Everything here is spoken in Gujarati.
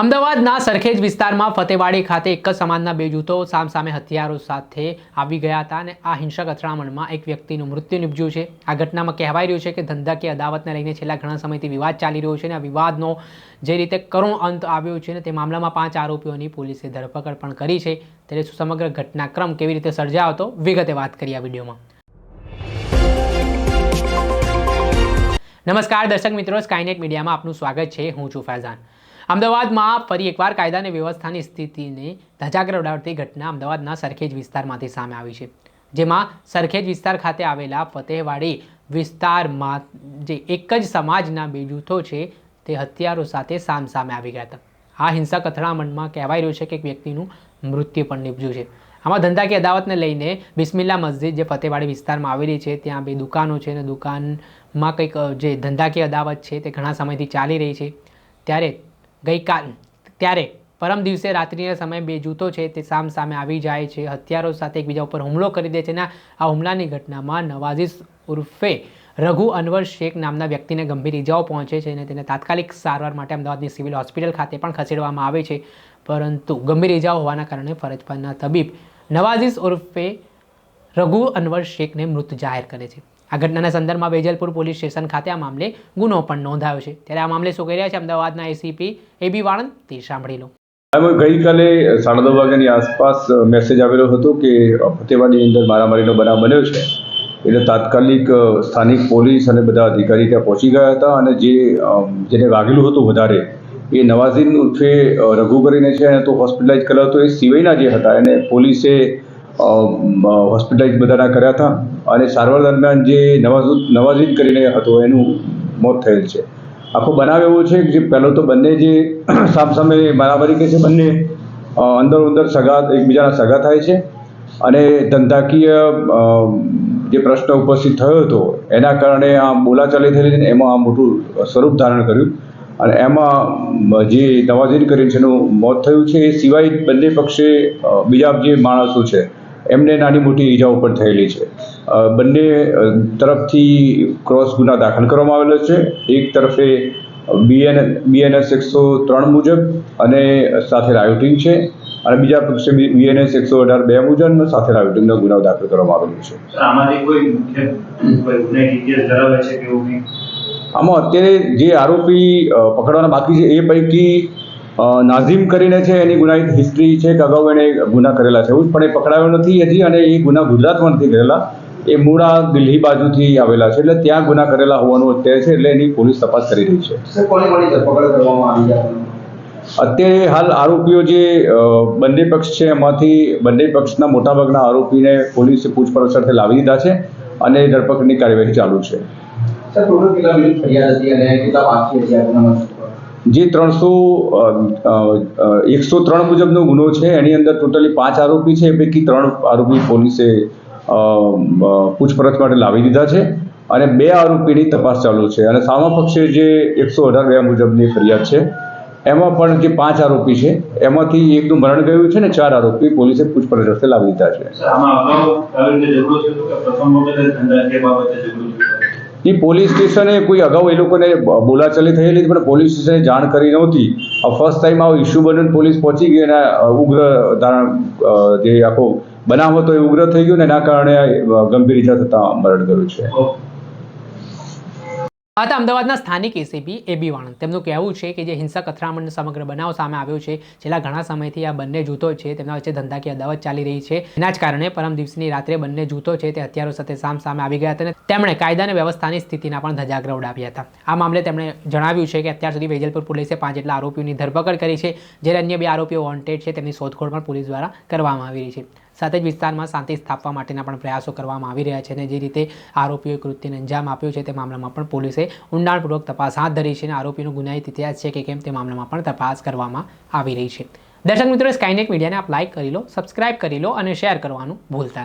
અમદાવાદના સરખેજ વિસ્તારમાં ફતેવાડી ખાતે એક જ સમાજના બે જૂથો સામસામે હથિયારો સાથે આવી ગયા હતા અને આ હિંસક અથડામણમાં એક વ્યક્તિનું મૃત્યુ નિપજ્યું છે. આ ઘટનામાં કહેવાય રહ્યું છે કે ધંધાકીય અદાવતને લઈને છેલ્લા ઘણા સમયથી વિવાદ ચાલી રહ્યો છે અને આ વિવાદનો જે રીતે કરુણ અંત આવ્યો છે ને તે મામલામાં પાંચ આરોપીઓની પોલીસે ધરપકડ પણ કરી છે. ત્યારે સમગ્ર ઘટનાક્રમ કેવી રીતે સર્જાયો હતો? વિગતે વાત કરી આ વિડીયોમાં. નમસ્કાર દર્શક મિત્રો સ્કાયનેટ મીડિયામાં આપનું સ્વાગત છે. હું છું ફૈઝાન. અમદાવાદમાં ફરી એકવાર કાયદા અને વ્યવસ્થાની સ્થિતિને ધજાગર ઉડાવતી ઘટના અમદાવાદના સરખેજ વિસ્તારમાંથી સામે આવી છે, જેમાં સરખેજ વિસ્તાર ખાતે આવેલા ફતેહવાડી વિસ્તારમાં જે એક જ સમાજના બે જૂથો છે, તે હથિયારો સાથે સામસામે આવી ગયા હતા. આ હિંસક અથડામણમાં કહેવાય રહ્યું છે કે એક વ્યક્તિનું મૃત્યુ પણ નીપજ્યું છે. આમાં ધંધાકીય અદાવતને લઈને બિસ્મિલ્લા મસ્જિદ જે ફતેવાડી વિસ્તારમાં આવેલી છે, ત્યાં બે દુકાનો છે અને દુકાનમાં કંઈક જે ધંધાકીય અદાવત છે તે ઘણા સમયથી ચાલી રહી છે. ત્યારે ગઈકાલ ત્યારે પરમ દિવસે રાત્રિના સમયે બે જૂથો છે તે સામ સામે આવી જાય છે. હથિયારો સાથે એકબીજા ઉપર હુમલો કરી દે છે અને આ હુમલાની ઘટનામાં નવાઝીસ ઉર્ફે રઘુ અનવર શેખ નામના વ્યક્તિને ગંભીર ઇજાઓ પહોંચે છે અને તેને તાત્કાલિક સારવાર માટે અમદાવાદની સિવિલ હોસ્પિટલ ખાતે પણ ખસેડવામાં આવે છે. પરંતુ ગંભીર ઇજાઓ હોવાના કારણે ફરજ પરના તબીબ નવાઝીસ ઉર્ફે રઘુ અનવર શેખને મૃત જાહેર કરે છે. આ ઘટનાના સંદર્ભમાં વેજલપુર પોલીસ સ્ટેશન ખાતે આ મામલે ગુનો પણ નોંધાયો છે. ત્યારે આ મામલે શું કહી રહ્યા છે? અમદાવાદના એસીપી એબી વાણંદ તે સાંભળી લો. ગઈકાલે સાડા નવ વાગ્યાની આસપાસ મેસેજ આવેલો હતો કે ફતેવાડીની અંદર મારામારીનો બનાવ બન્યો છે. એટલે તાત્કાલિક સ્થાનિક પોલીસ અને બધા અધિકારી ત્યાં પહોંચી ગયા હતા અને જે જેને વાગેલું હતું વધારે, એ નવાઝીન ઉર્ફે રઘુ કરીને છે એને તો હોસ્પિટલાઇઝ કર્યો હતો એ સિવાયના જે હતા, એને પોલીસે હોસ્પિટલાઇઝ બધાના કર્યા હતા અને સારવાર દરમિયાન જે નવાઝ નવાઝીદ કરીને હતો, એનું મોત થયેલ છે. આખો બનાવ એવો છે કે જે પહેલો તો બંને જે સામસામે બરાબરી કે છે, બંને અંદર અંદર સગા, એકબીજાના સગા થાય છે અને ધંધાકીય જે પ્રશ્ન ઉપસ્થિત થયો હતો, એના કારણે આ બોલાચાલી થયેલી એમાં આ મોટું સ્વરૂપ ધારણ કર્યું અને એમાં જે નવાઝીન કરીને છે એનું મોત થયું છે, એ સિવાય બંને પક્ષે બીજા જે માણસો છે એમને નાની મોટી ઈજાઓ પણ થયેલી છે. બંને તરફથી ક્રોસ ગુના દાખલ કરવામાં આવેલો છે. એક તરફે બીએન બીએનએસ એકસો ત્રણ મુજબ અને સાથે રાયોટિંગ છે. અને બીજા પક્ષે બીએનએસ એકસો અઢાર બે મુજબ સાથે રાયોટિંગનો ગુનાઓ દાખલ કરવામાં આવેલો છે. આમાંથી કોઈ મુખ્ય ઇતિહાસ ધરાવે છે કે આમાં અત્યારે જે આરોપી પકડવાના બાકી છે એ પૈકી નાઝીમ કરીને છે એની ગુનાહિત હિસ્ટ્રી છે કે અગાઉ એણે ગુના કરેલા છે. એવું પણ એ પકડાયો નથી હજી અને એ ગુના ગુજરાતમાં નથી કરેલા. એ મૂળા દિલ્હી બાજુથી આવેલા છે એટલે ત્યાં ગુના કરેલા હોવાનું અત્યારે છે એટલે એની પોલીસ તપાસ કરી રહી છે. અત્યારે હાલ આરોપીઓ જે બંને પક્ષ છે એમાંથી બંને પક્ષના મોટાભાગના આરોપીને પોલીસે પૂછપરછ અર્થે લાવી દીધા છે અને ધરપકડની કાર્યવાહી ચાલુ છે. સર ટોટલ કેટલા ફરિયાદ હતી અને કેટલા બાકી હતી જે ત્રણસો એકસો ત્રણ મુજબનો ગુનો છે, એની અંદર ટોટલી પાંચ આરોપી છે, એ પૈકી ત્રણ આરોપી પોલીસે પૂછપરછ માટે લાવી દીધા છે અને બે આરોપીની તપાસ ચાલુ છે. અને સામા પક્ષે જે એકસો અઢાર બે મુજબની ફરિયાદ છે, એમાં પણ જે પાંચ આરોપી છે, એમાંથી એકનું મરણ ગયું છે ને ચાર આરોપી પોલીસે પૂછપરછ લાવી દીધા છે. એ પોલીસ સ્ટેશને કોઈ અગાઉ એ લોકોને બોલાચાલી થયેલી પણ પોલીસ સ્ટેશને જાણ કરી નહોતી ફર્સ્ટ ટાઈમ આવો ઇસ્યુ બન્યો પોલીસ પહોંચી ગઈ અને ઉગ્ર ધારણ જે આખો બનાવ હતો એ ઉગ્ર થઈ ગયો ને એના કારણે ગંભીર ઇજા થતાં મરણ ગયું છે. આ તો અમદાવાદના સ્થાનિક એસીપી એબી વાણંદ. તેમનું કહેવું છે કે જે હિંસક અથડામણ સમગ્ર બનાવ સામે આવ્યો છે, છેલ્લા ઘણા સમયથી આ બંને જૂથો છે, તેમના વચ્ચે ધંધાકીય અદાવત ચાલી રહી છે. એના જ કારણે પરમ દિવસની રાત્રે બંને જૂથો છે તે હથિયારો સાથે સામ સામે આવી ગયા હતા અને તેમણે કાયદા અને વ્યવસ્થાની સ્થિતિના પણ ધજાગરા ઉડાવ્યા હતા. આ મામલે તેમણે જણાવ્યું છે કે અત્યાર સુધી વેજલપુર પોલીસે પાંચ જેટલા આરોપીઓની ધરપકડ કરી છે, જ્યારે અન્ય બે આરોપીઓ વોન્ટેડ છે, તેમની શોધખોળ પણ પોલીસ દ્વારા કરવામાં આવી રહી છે. સાથે જ વિસ્તારમાં શાંતિ સ્થાપવા માટેના પણ પ્રયાસો કરવામાં આવી રહ્યા છે અને જે રીતે આરોપીઓએ કૃત્યને અંજામ આપ્યો છે તે મામલામાં પણ પોલીસે ઊંડાણપૂર્વક તપાસ હાથ ધરી છે અને આરોપીનો ગુનાહિત ઇતિહાસ છે કે કેમ તે મામલામાં પણ તપાસ કરવામાં આવી રહી છે. દર્શક મિત્રો સ્કાયનેટ મીડિયાને આપ લાઇક કરી લો સબસ્ક્રાઇબ કરી લો અને શેર કરવાનું ભૂલતા નહીં.